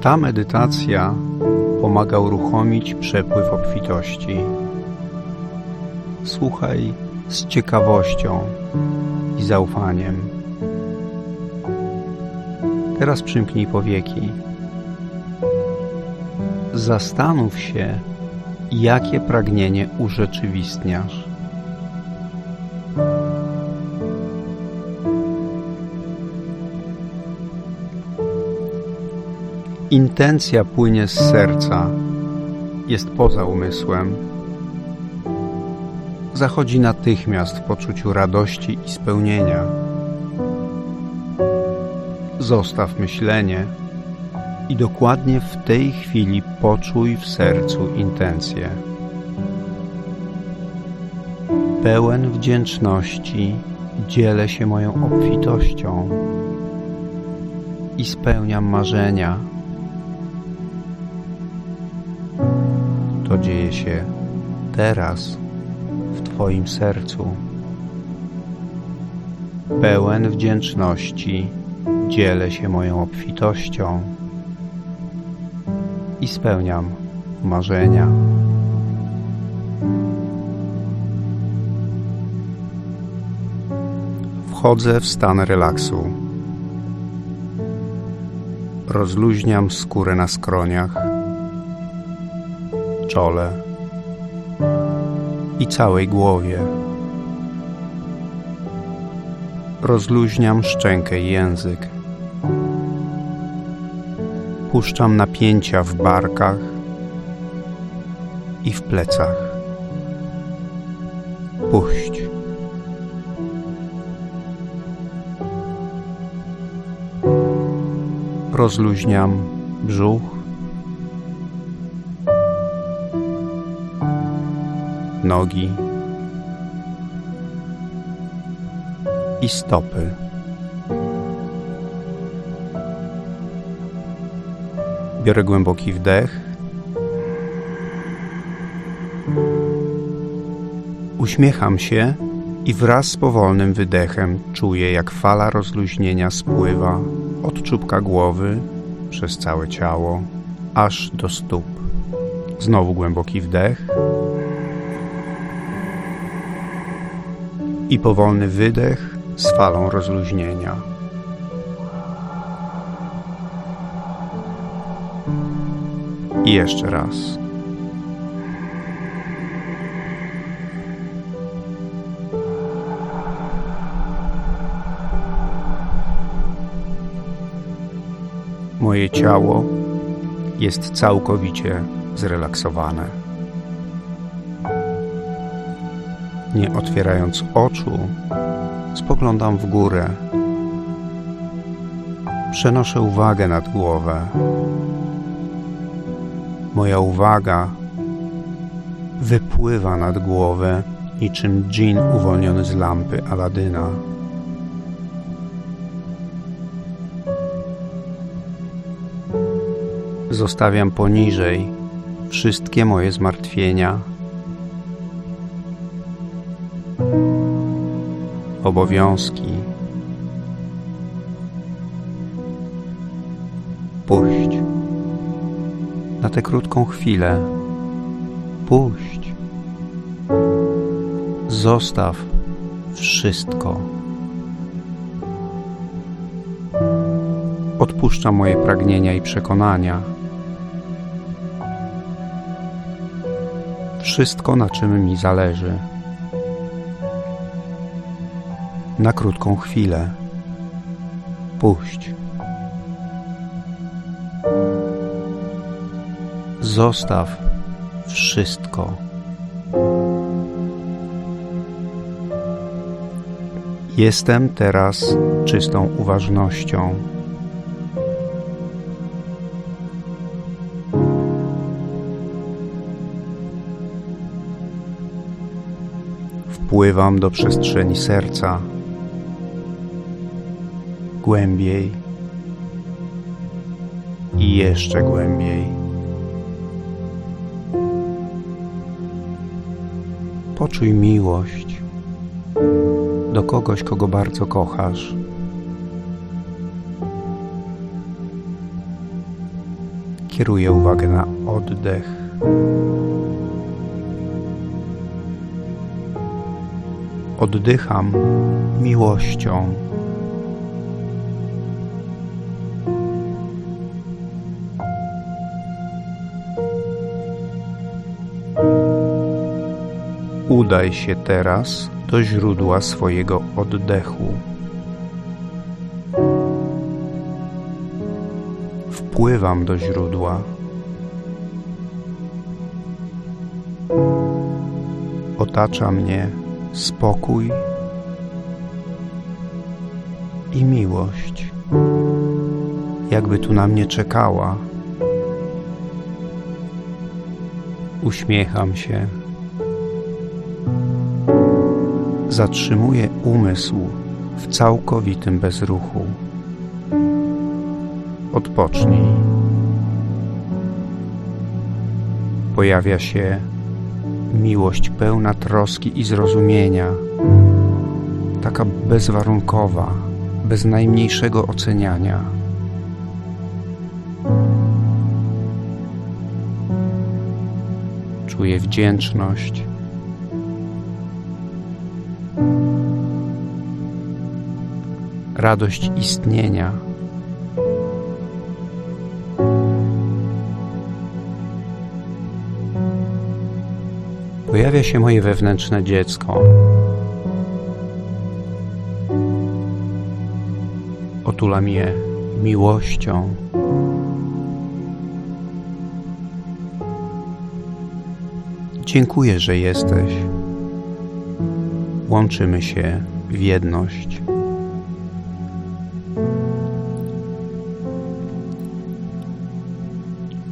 Ta medytacja pomaga uruchomić przepływ obfitości. Słuchaj z ciekawością i zaufaniem. Teraz przymknij powieki. Zastanów się, jakie pragnienie urzeczywistniasz. Intencja płynie z serca, jest poza umysłem. Zachodzi natychmiast w poczuciu radości i spełnienia. Zostaw myślenie i dokładnie w tej chwili poczuj w sercu intencję. Pełen wdzięczności dzielę się moją obfitością i spełniam marzenia. To dzieje się teraz w Twoim sercu. Pełen wdzięczności dzielę się moją obfitością i spełniam marzenia. Wchodzę w stan relaksu. Rozluźniam skórę na skroniach, czole i całej głowie. Rozluźniam szczękę i język. Puszczam napięcia w barkach i w plecach. Puść. Rozluźniam brzuch, nogi i stopy. Biorę głęboki wdech. Uśmiecham się i wraz z powolnym wydechem czuję, jak fala rozluźnienia spływa od czubka głowy przez całe ciało aż do stóp. Znowu głęboki wdech. I powolny wydech z falą rozluźnienia. I jeszcze raz. Moje ciało jest całkowicie zrelaksowane. Nie otwierając oczu, spoglądam w górę. Przenoszę uwagę nad głowę. Moja uwaga wypływa nad głowę niczym dżin uwolniony z lampy Aladyna. Zostawiam poniżej wszystkie moje zmartwienia, obowiązki. Puść. Na tę krótką chwilę. Puść. Zostaw wszystko. Odpuszczam moje pragnienia i przekonania. Wszystko, na czym mi zależy. Na krótką chwilę. Puść. Zostaw wszystko. Jestem teraz czystą uważnością. Wpływam do przestrzeni serca. Głębiej i jeszcze głębiej. Poczuj miłość do kogoś, kogo bardzo kochasz. kieruję uwagę na oddech. Oddycham miłością. Udaj się teraz do źródła swojego oddechu. Wpływam do źródła. Otacza mnie spokój i miłość, jakby tu na mnie czekała. Uśmiecham się. Zatrzymuję umysł w całkowitym bezruchu. Odpocznij. Pojawia się miłość pełna troski i zrozumienia, taka bezwarunkowa, bez najmniejszego oceniania. Czuję wdzięczność. Radość istnienia. Pojawia się moje wewnętrzne dziecko. Otulam je miłością. Dziękuję, że jesteś. Łączymy się w jedność.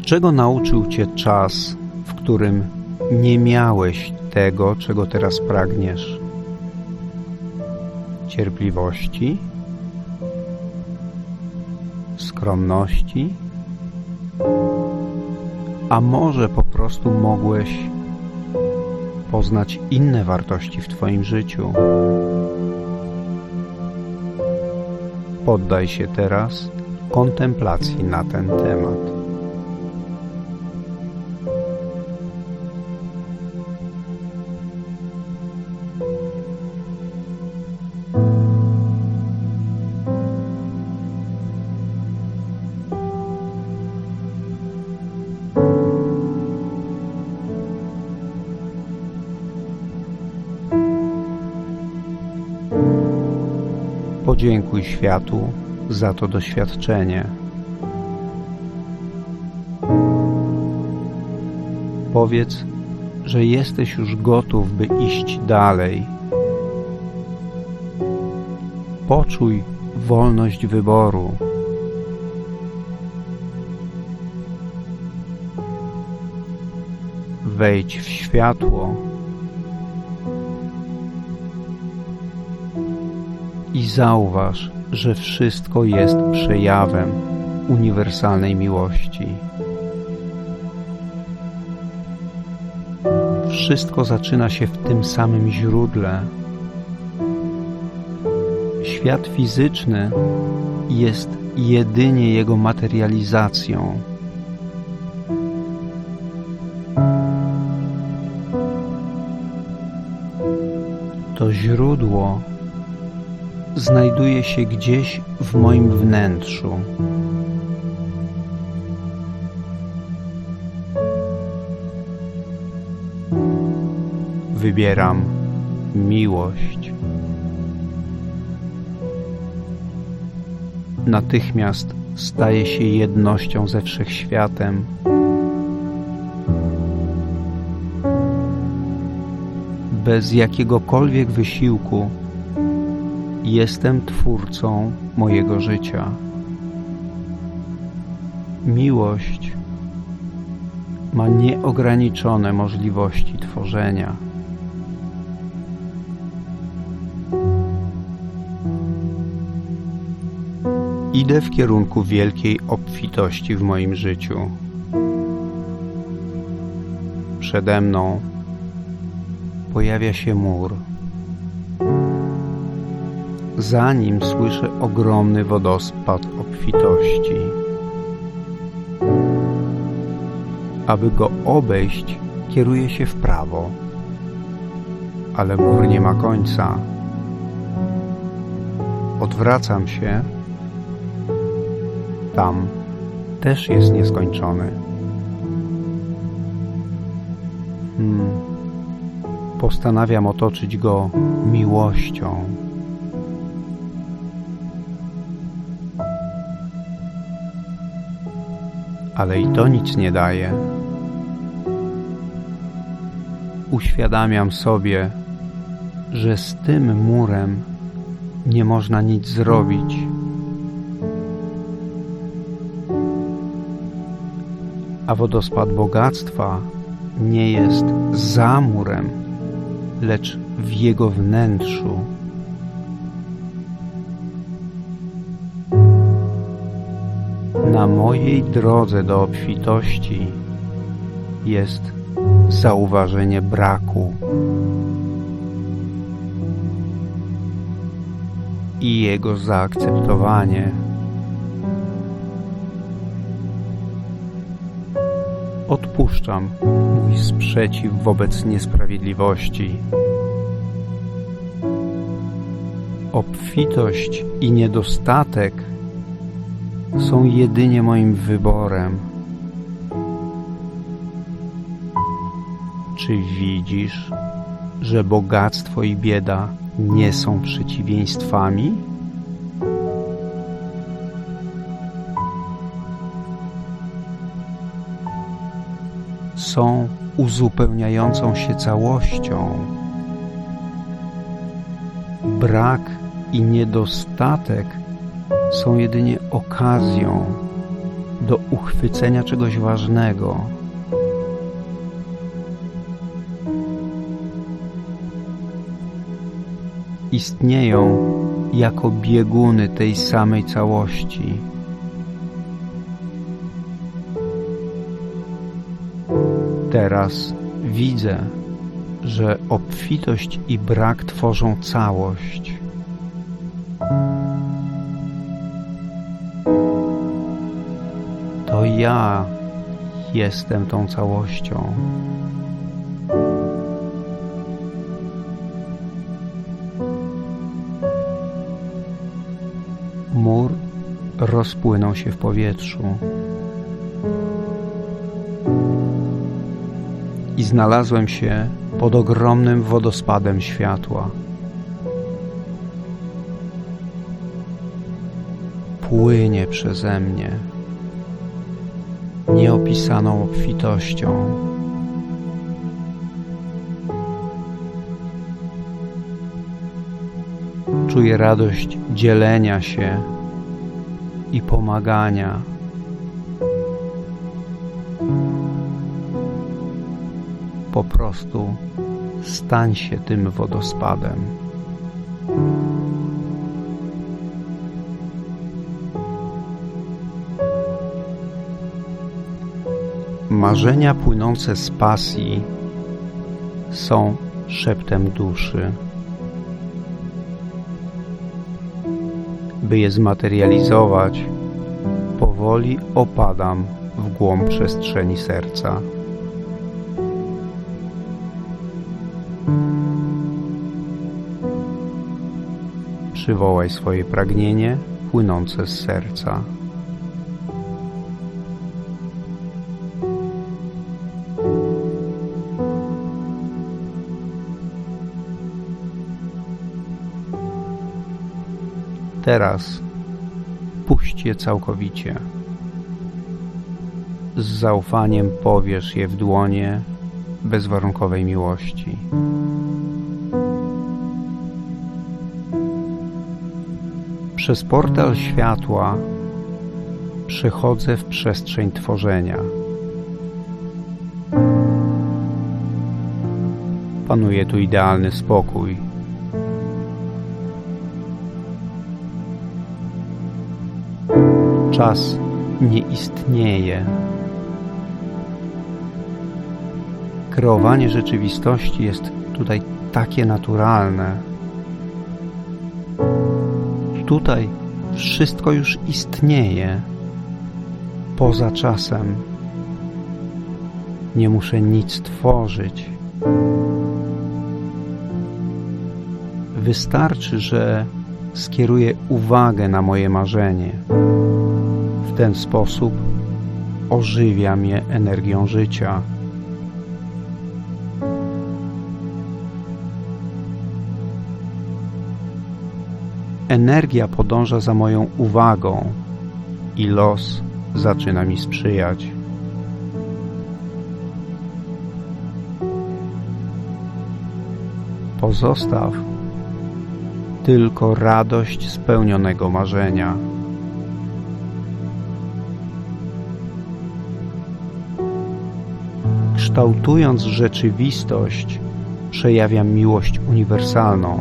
Czego nauczył Cię czas, w którym nie miałeś tego, czego teraz pragniesz? Cierpliwości? Skromności? A może po prostu mogłeś poznać inne wartości w Twoim życiu? Poddaj się teraz kontemplacji na ten temat. Podziękuj światu za to doświadczenie. Powiedz, że jesteś już gotów, by iść dalej. Poczuj wolność wyboru. Wejdź w światło. I zauważ, że wszystko jest przejawem uniwersalnej miłości. Wszystko zaczyna się w tym samym źródle. Świat fizyczny jest jedynie jego materializacją. To źródło znajduje się gdzieś w moim wnętrzu. Wybieram miłość. Natychmiast staje się jednością ze wszechświatem. Bez jakiegokolwiek wysiłku Jestem Twórcą mojego życia. Miłość ma nieograniczone możliwości tworzenia. Idę w kierunku wielkiej obfitości w moim życiu. Przede mną pojawia się mur zanim słyszę ogromny wodospad obfitości. aby go obejść, kieruje się w prawo. Ale mur nie ma końca. Odwracam się. Tam też jest nieskończony. Hmm. Postanawiam otoczyć go miłością. Ale i to nic nie daje. Uświadamiam sobie, że z tym murem nie można nic zrobić. A wodospad bogactwa nie jest za murem, lecz w jego wnętrzu. Mojej drodze do obfitości jest zauważenie braku i jego zaakceptowanie. Odpuszczam mój sprzeciw wobec niesprawiedliwości. Obfitość i niedostatek są jedynie moim wyborem. Czy widzisz, że bogactwo i bieda nie są przeciwieństwami? Są uzupełniającą się całością. Brak i niedostatek są jedynie okazją do uchwycenia czegoś ważnego. Istnieją jako bieguny tej samej całości. Teraz widzę, że obfitość i brak tworzą całość. Ja jestem tą całością. Mur rozpłynął się w powietrzu i znalazłem się pod ogromnym wodospadem światła. Płynie przeze mnie nieopisaną obfitością. Czuję radość dzielenia się i pomagania. Po prostu stań się tym wodospadem. Marzenia płynące z pasji są szeptem duszy. By je zmaterializować, powoli opadam w głąb przestrzeni serca. Przywołaj swoje pragnienie płynące z serca. Teraz puść je całkowicie. Z zaufaniem powierz je w dłonie bezwarunkowej miłości. Przez portal światła przechodzę w przestrzeń tworzenia. Panuje tu idealny spokój. Czas nie istnieje. Kreowanie rzeczywistości jest tutaj takie naturalne. Tutaj wszystko już istnieje poza czasem. Nie muszę nic tworzyć. Wystarczy, że skieruję uwagę na moje marzenie. Ten sposób ożywiam je energią życia. Energia podąża za moją uwagą i los zaczyna mi sprzyjać. Pozostaw tylko radość spełnionego marzenia. Kształtując rzeczywistość, przejawiam miłość uniwersalną.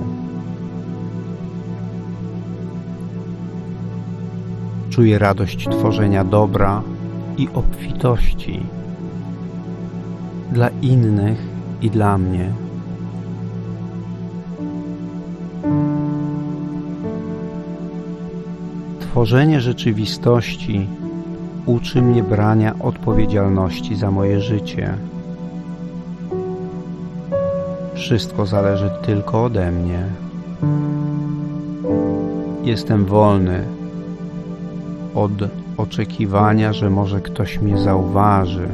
Czuję radość tworzenia dobra i obfitości dla innych i dla mnie. Tworzenie rzeczywistości uczy mnie brania odpowiedzialności za moje życie. Wszystko zależy tylko ode mnie. Jestem wolny od oczekiwania, że może ktoś mnie zauważy,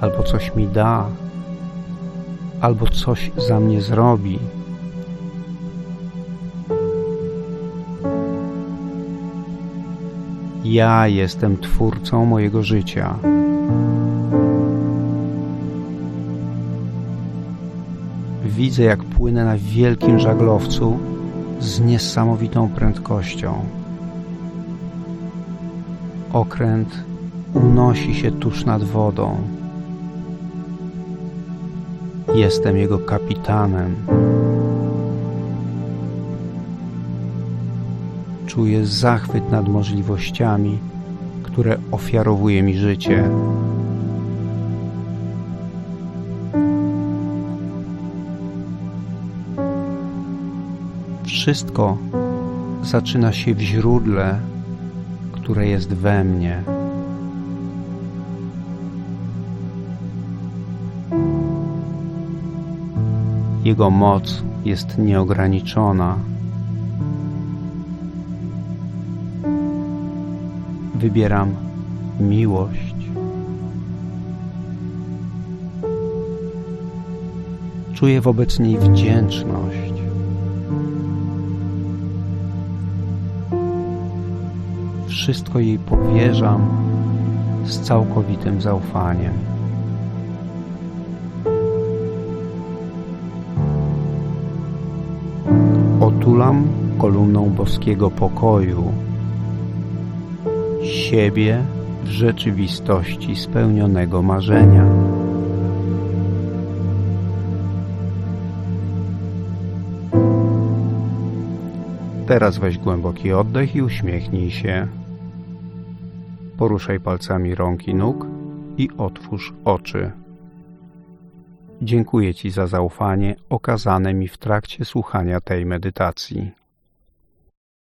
albo coś mi da, albo coś za mnie zrobi. Ja jestem twórcą mojego życia. Widzę, jak płynę na wielkim żaglowcu z niesamowitą prędkością. Okręt unosi się tuż nad wodą. Jestem jego kapitanem. Czuję zachwyt nad możliwościami, które ofiarowuje mi życie. Wszystko zaczyna się w źródle, które jest we mnie. Jego moc jest nieograniczona. Wybieram miłość. Czuję wobec niej wdzięczność. Wszystko jej powierzam z całkowitym zaufaniem. Otulam kolumną boskiego pokoju siebie w rzeczywistości spełnionego marzenia. Teraz weź głęboki oddech i uśmiechnij się. Poruszaj palcami rąk i nóg i otwórz oczy. Dziękuję Ci za zaufanie okazane mi w trakcie słuchania tej medytacji.